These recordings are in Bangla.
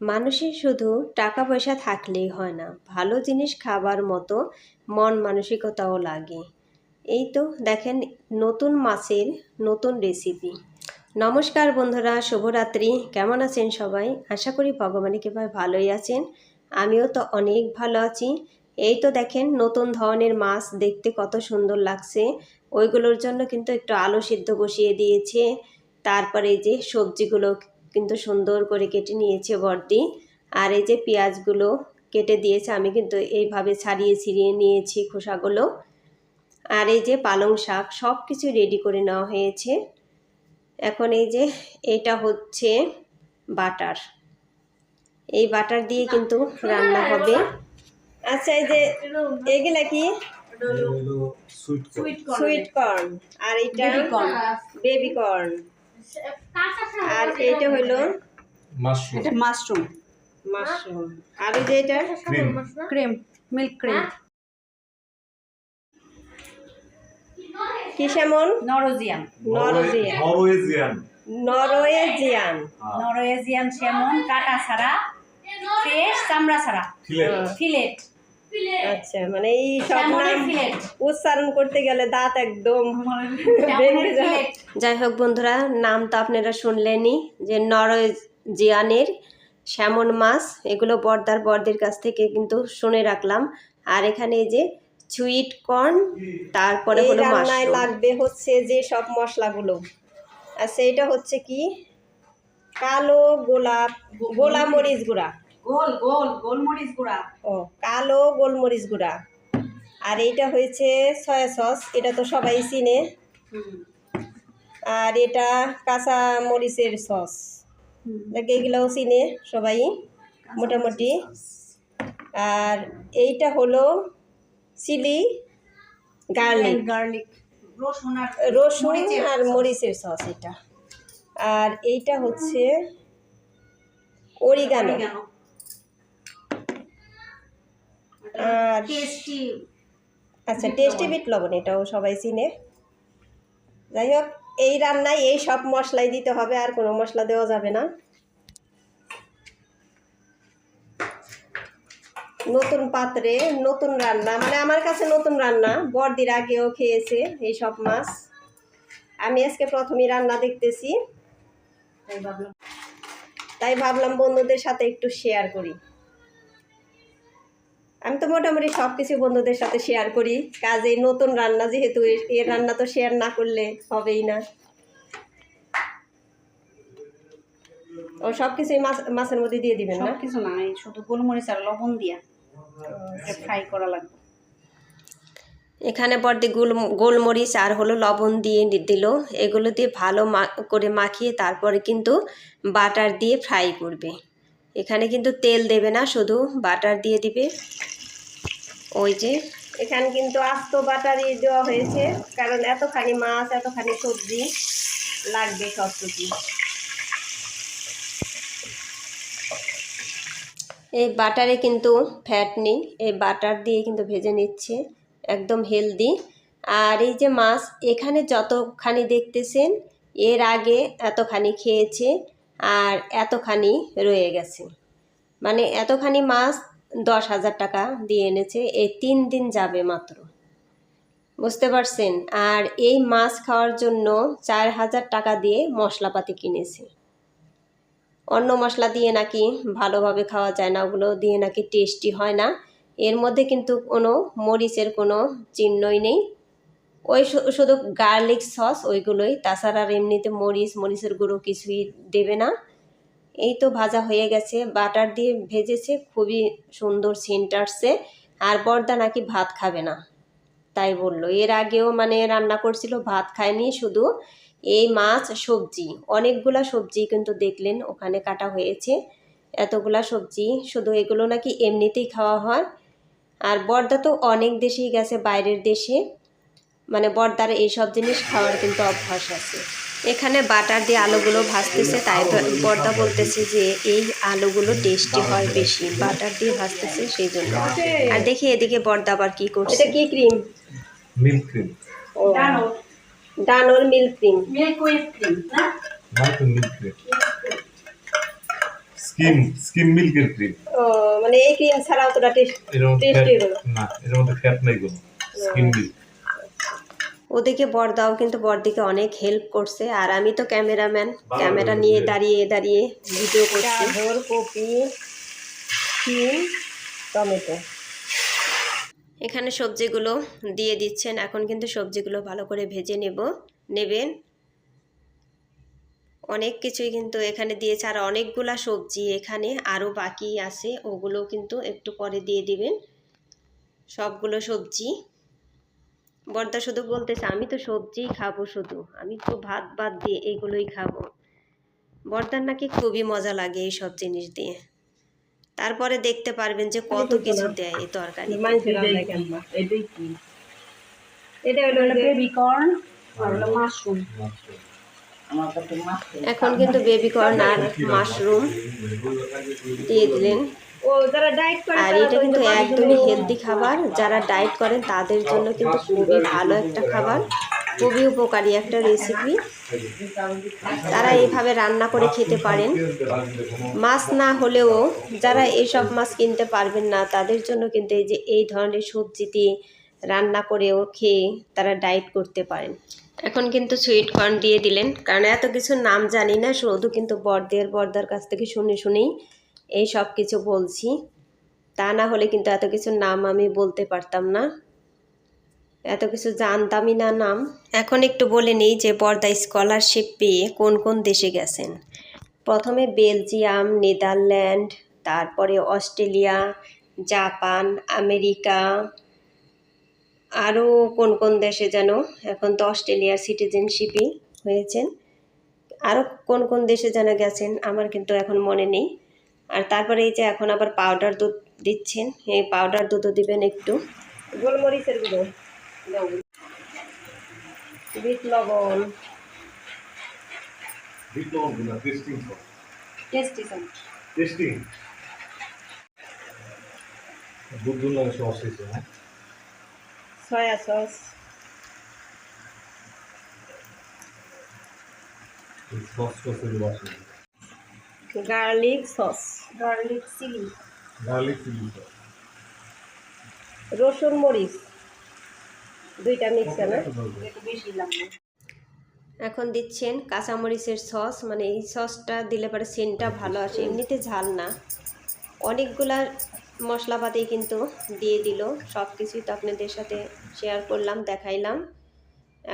মানুষের শুধু টাকা পয়সা থাকলেই হয় না, ভালো জিনিস খাবার মতো মন মানসিকতাও লাগে। এই তো দেখেন নতুন মাছের নতুন রেসিপি নমস্কার বন্ধুরা, শুভরাত্রি। কেমন আছেন সবাই? আশা করি ভগবানের কৃপায় ভালোই আছেন। আমিও তো অনেক ভালো আছি। এই তো দেখেন নতুন ধরনের মাছ, দেখতে কত সুন্দর লাগছে। ওইগুলোর জন্য কিন্তু একটু আলু সিদ্ধ বসিয়ে দিয়েছে। তারপরে যে সবজিগুলো কিন্তু সুন্দর করে কেটে নিয়েছে বর্দি আর এই যে পেঁয়াজগুলো কেটে দিয়েছে আমি কিন্তু এইভাবে ছাড়িয়ে ছিড়িয়ে নিয়েছি খোসাগুলো। আর এই যে পালং শাক সব কিছু রেডি করে নেওয়া হয়েছে। এখন এই যে এটা হচ্ছে বাটার। এই বাটার দিয়ে কিন্তু রান্না হবে। আচ্ছা এই যে এগুলা কি? সুইট কর্ন আর এটা Baby বেবি কর্ন আর এইটা হলো মাশরুম এটা মাশরুম মাশরুম আর এই যে এটা? ক্রিম মিল্ক ক্রিম কি salmon Norwegian Norwegian Norwegian Norwegian Norwegian salmon কাটা ছাড়া ফ্রেশ চামড়া ছাড়া। ফিলেট ফিলেট আচ্ছা মানে এই সব নাম উচ্চারণ করতে গেলে দাঁত একদম যাই হোক বন্ধুরা নাম তো আপনারা শুনলেনই যে নরওয়েজিয়ানের স্যামন মাছ এগুলো বর্দার বর্দের কাছ থেকে কিন্তু শুনে রাখলাম। আর এখানে এই যে সুইট কর্ন তারপরে হলো রান্নায় লাগবে হচ্ছে যে সব মশলাগুলো। আচ্ছা এটা হচ্ছে কি? কালো গোলাপ গোলা মরিচ গুঁড়া। গোল গোল গোলমরিচ গুঁড়া। ও কালো গোলমরিচ গুঁড়া। আর এইটা হয়েছে সয়া সস এটা তো সবাই চিনে। আর এটা কাঁচা মরিচের সস। দেখ এগুলোও চিনে সবাই মোটামুটি। আর এইটা হলো চিলি গার্লিক। গার্লিক রসুন আর রসুন মরিচের আর মরিচের সস এটা। আর এইটা হচ্ছে অরিগানো। আর টেস্টি। আচ্ছা টেস্টি। বিট লবণ এটাও সবাই চিনে। যাই হোক এই রান্নায় এই সব মশলাই দিতে হবে আর কোনো মশলা দেওয়া যাবে না। নতুন পাত্রে নতুন রান্না মানে আমার কাছে নতুন রান্না বড়দির আগেও খেয়েছে এই সব মাছ। আমি আজকে প্রথমেই রান্না দেখতেছি। তাই ভাবলাম বন্ধুদের সাথে একটু শেয়ার করি। আমি তো মোটামুটি সব কিছু বন্ধুদের সাথে শেয়ার করি। কাজে নতুন রান্না যেহেতু এ- এর রান্না তো শেয়ার না করলে হবেই না। ও সব কিছুই মাছ মাছের মধ্যে দিয়ে দিবেন না? কিছু না শুধু গোলমরিচ আর লবণ দিয়া ফ্রাই করা লাগবে। এখানে বর্দি গোল গোলমরিচ আর হলো লবণ দিয়ে দিল। এগুলো দিয়ে ভালো করে মাখিয়ে তারপরে কিন্তু বাটার দিয়ে ফ্রাই করবে। এখানে কিন্তু তেল দেবে না, শুধু বাটার দিয়ে দিবে। ওই যে, এখানে কিন্তু আস্ত বাটারই দেওয়া হয়েছে, কারণ এতখানি মাছ, এতখানি সবজি লাগবে সব কিছু এই বাটারে কিন্তু ফ্যাট নেই, এই বাটার দিয়ে কিন্তু ভেজে নিচ্ছে, একদম হেলদি আর এই যে মাছ, এখানে যতখানি দেখতেছেন, এর আগে এতখানি খেয়েছে আর এতখানি রয়ে গেছে। মানে এতখানি মাছ দশ হাজার টাকা দিয়ে এনেছে, এই তিন দিন যাবে মাত্র। বুঝতে পারছেন? আর এই মাছ খাওয়ার জন্য চার হাজার টাকা দিয়ে মশলাপাতি কিনেছে। অন্য মশলা দিয়ে নাকি ভালোভাবে খাওয়া যায় না, ওগুলো দিয়ে নাকি টেস্টি হয় না। এর মধ্যে কিন্তু কোনো মরিচের কোনো চিহ্নই নেই। ওই শুধু গার্লিক সস ওইগুলোই। তাছাড়া আর এমনিতে মরিচ, মরিচের গুঁড়ো কিছুই দেবে না। এই তো ভাজা হয়ে গেছে। বাটার দিয়ে ভেজেছে, খুবই সুন্দর সেন্ট আসছে। আর বর্দা নাকি ভাত খাবে না, তাই বলল। এর আগেও মানে রান্না করছিল, ভাত খায়নি শুধু। এই মাছ, সবজি, অনেকগুলা সবজি কিন্তু দেখলেন, ওখানে কাটা হয়েছে। এতগুলা সবজি, শুধু এগুলো নাকি এমনিতেই খাওয়া হয়। আর বর্দা তো অনেক দেশেই গেছে, বাইরের দেশে। মানে বর্দার এইসব জিনিস খাওয়ার কিন্তু অভ্যাস আছে। এখানে বাটার দিয়ে আলুগুলো ভাজতেছে তাই বর্দা বলতেছে যে এই আলুগুলো টেস্টি হয় বেশি বাটার দিয়ে ভাজতেছে সেই জন্য। আর দেখি এদিকে বর্দা আবার কি করছে। এটা কি cream? Milk cream. ডানোর milk cream. Milk cream না? মানে তো মিল্ক ক্রিম। স্কিম স্কিম মিল্কের ক্রিম। ও মানে এই ক্রিম ছাড়া অতটা টেস্ট টেস্টি হলো। না এর মধ্যে ফ্যাট নাই কোনো। Skim milk. ওদিকে বরদাও কিন্তু বরদিকে অনেক হেল্প করছে। আর আমি তো ক্যামেরাম্যান ক্যামেরা নিয়ে দাঁড়িয়ে দাঁড়িয়ে ভিডিও করছি। গাজর কপি টমেটো। এখানে সবজিগুলো দিয়ে দিচ্ছেন। এখন কিন্তু সবজিগুলো ভালো করে ভেজে নেব। নেবেন। অনেক কিছুই কিন্তু এখানে দিয়েছে। আর অনেকগুলা সবজি এখানে আরও বাকি আছে। ওগুলো কিন্তু একটু পরে দিয়ে দিবেন। সবগুলো সবজি। বর্দা শুধু বলতেছে আমি তো সবজিই খাব শুধু আমি তো ভাত ভাত দিয়ে এগুলোই খাব। বর্দার নাকি খুবই মজা লাগে এই সব জিনিস দিয়ে। তারপরে দেখতে পারবেন যে কত কিছু দেয় এই তরকারি। এটা হলো যে বেবি কর্ন আর হলো মাশরুম। এখন কিন্তু বেবি কর্ন আর মাশরুম দিয়ে দিলেন। ও যারা ডায়েট করে আর এটা কিন্তু একদমই হেলদি খাবার। যারা ডায়েট করেন তাদের জন্য কিন্তু খুবই ভালো একটা খাবার। খুবই উপকারী একটা রেসিপি তারা এইভাবে রান্না করে খেতে পারেন। মাছ না হলেও যারা এইসব মাছ কিনতে পারবেন না তাদের জন্য কিন্তু এই যে এই ধরনের সবজি দিয়ে রান্না করেও খেয়ে তারা ডায়েট করতে পারেন। এখন কিন্তু সুইট কর্ন দিয়ে দিলেন। কারণ এত কিছু নাম জানি না শুধু কিন্তু বর্দের বর্দার কাছ থেকে শুনে শুনেই এই সব কিছু বলছি। তা না হলে কিন্তু এত কিছু নাম আমি বলতে পারতাম না। এত কিছু জানতামই না নাম। এখন একটু বলে নিই যে বর্দা স্কলারশিপ পেয়ে কোন কোন দেশে গেছেন? প্রথমে বেলজিয়াম, নেদারল্যান্ড, তারপরে অস্ট্রেলিয়া, জাপান, আমেরিকা, আরও কোন কোন দেশে যেন এখন তো অস্ট্রেলিয়ার সিটিজেনশিপই হয়েছেন। আরও কোন কোন দেশে যেন গেছেন আমার কিন্তু এখন মনে নেই। আর তারপরে এই যে এখন আবার পাউডার দুধ দিচ্ছেন। এই পাউডার দুধও দিবেন একটু। গোলমরিচের গুঁড়ো। বিট লবণ। টেস্টিং টেস্টি সব। টেস্টিং লাগে সস সয়া সস সস সসের garlic sauce. Garlic chilli. Garlic chilli রসুন মরিচ। দুইটা মিক্স না একটু বেশি লাগবে। এখন দিচ্ছেন কাঁচামরিচের সস। মানে এই সসটা দিলে পরে সেন্টটা ভালো আসে। এমনিতে ঝাল না। অনেকগুলা মশলাপাতি কিন্তু দিয়ে দিল। সব কিছুই তো আপনাদের সাথে শেয়ার করলাম দেখাইলাম।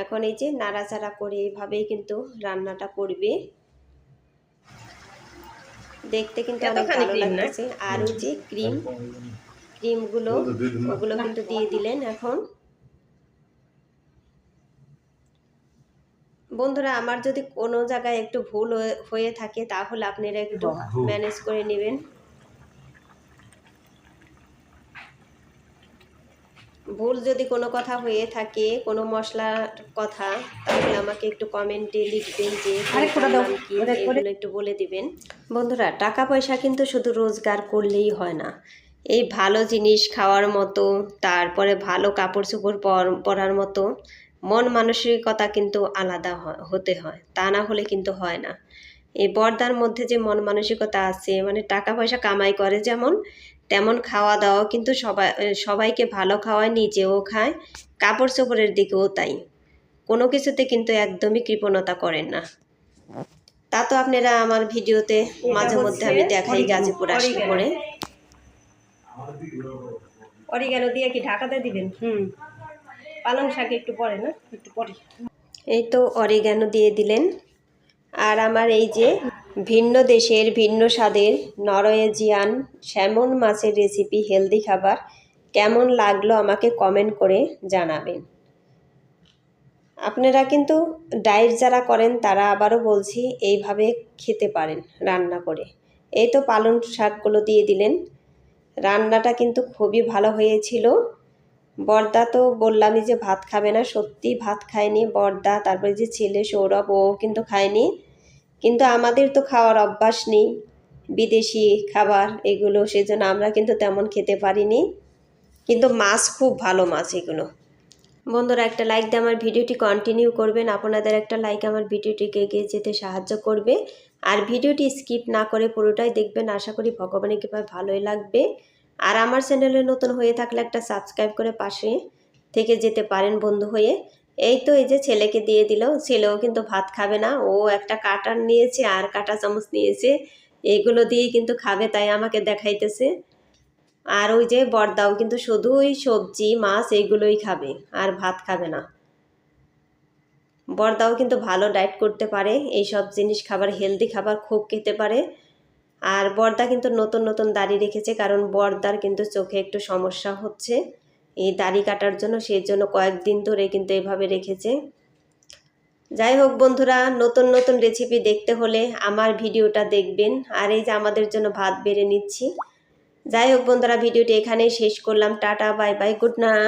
এখন এই যে নাড়াচাড়া করে এইভাবেই কিন্তু রান্নাটা করবে। দেখতে কিন্তু অনেক ভালো লাগতেছে। আর ওই যে ক্রিম ক্রিমগুলো ওগুলো কিন্তু দিয়ে দিলেন এখন। বন্ধুরা আমার যদি কোনো জায়গায় একটু ভুল হয়ে- হয়ে থাকে তাহলে আপনারা একটু ম্যানেজ করে নেবেন। ভুল যদি কোনো কথা হয়ে থাকে কোনো মশলার কথা তাহলে আমাকে একটু কমেন্টে লিখবেন যে এগুলো একটু বলে দিবেন। বন্ধুরা টাকা পয়সা কিন্তু শুধু রোজগার করলেই হয় না। এই ভালো জিনিস খাওয়ার মতো তারপরে ভালো কাপড় চোপড় পর- পরার মতো মন মানসিকতা কিন্তু আলাদা হতে হয় তা না হলে কিন্তু হয় না। এই বর্দার মধ্যে যে মন মানসিকতা আছে মানে টাকা পয়সা কামাই করে যেমন তেমন খাওয়া দাওয়া কিন্তু সবাই সবাইকে ভালো খাওয়ায় নিজেও খায় কাপড় চোপড়ের দিকেও তাই। কোনো কিছুতে কিন্তু একদমই কৃপণতা করেন না। তা তো আপনারা আমার ভিডিওতে মাঝে মধ্যে আমি দেখাই গাজীপুর আসলে পরে। অরিগানো দিয়ে কি ঢাকাতে দিবেন? হুম। পালং শাক একটু পরে না? একটু পরে। এই তো অরিগানো দিয়ে দিলেন। আর আমার এই যে ভিন্ন দেশের ভিন্ন স্বাদের নরওয়েজিয়ান স্যামন মাছের রেসিপি হেলদি খাবার কেমন লাগল আমাকে কমেন্ট করে জানাবেন। আপনারা কিন্তু ডায়েট যারা করেন তারা আবারও বলছি এইভাবে খেতে পারেন রান্না করে। এই তো পালং শাকগুলো দিয়ে দিলেন। রান্নাটা কিন্তু খুবই ভালো হয়েছিল। বর্দা তো বললামই যে ভাত খাবে না সত্যি ভাত খায়নি। বর্দা, তারপরে যে ছেলে সৌরভ, ও কিন্তু খায়নি। কিন্তু আমাদের তো খাওয়ার অভ্যাস নেই। বিদেশি খাবার এগুলো, সেজন্য আমরা কিন্তু তেমন খেতে পারিনি। কিন্তু মাছ খুব ভালো মাছ এগুলো। বন্ধুরা, একটা লাইক দিয়ে আমার ভিডিওটি কন্টিনিউ করবেন। আপনাদের একটা লাইক আমার ভিডিওটিকে এগিয়ে যেতে সাহায্য করবে। আর ভিডিওটি স্কিপ না করে পুরোটাই দেখবেন। আশা করি ভগবানের কৃপায় ভালোই লাগবে। আর আমার চ্যানেলে নতুন হয়ে থাকলে একটা সাবস্ক্রাইব করে পাশে থেকে যেতে পারেন বন্ধু হয়ে। এই তো এই যে ছেলেকে দিয়ে দিল, ছেলেও কিন্তু ভাত খাবে না। ও একটা কাটার নিয়েছে আর কাটা চামচ নিয়েছে। এগুলো দিয়েই কিন্তু খাবে, তাই আমাকে দেখাইতেছে। আর ওই যে বর্দাও কিন্তু শুধুই সবজি, মাছ এইগুলোই খাবে, আর ভাত খাবে না। বর্দাও কিন্তু ভালো ডায়েট করতে পারে এই সব জিনিস খাবার, হেলদি খাবার খুব খেতে পারে। আর বর্দা কিন্তু নতুন নতুন দাড়ি রেখেছে, কারণ বর্দার কিন্তু চোখে একটু সমস্যা হচ্ছে। এই দাড়ি কাটার জন্য, সেই জন্য কয়েকদিন ধরে কিন্তু এভাবে রেখেছে। যাই হোক বন্ধুরা, নতুন নতুন রেসিপি দেখতে হলে আমার ভিডিওটা দেখবেন। আর এই যে আমাদের জন্য ভাত বেড়ে নিচ্ছি। যাই হোক বন্ধুরা, ভিডিওটি এখানেই শেষ করলাম। Tata, bye bye, good night.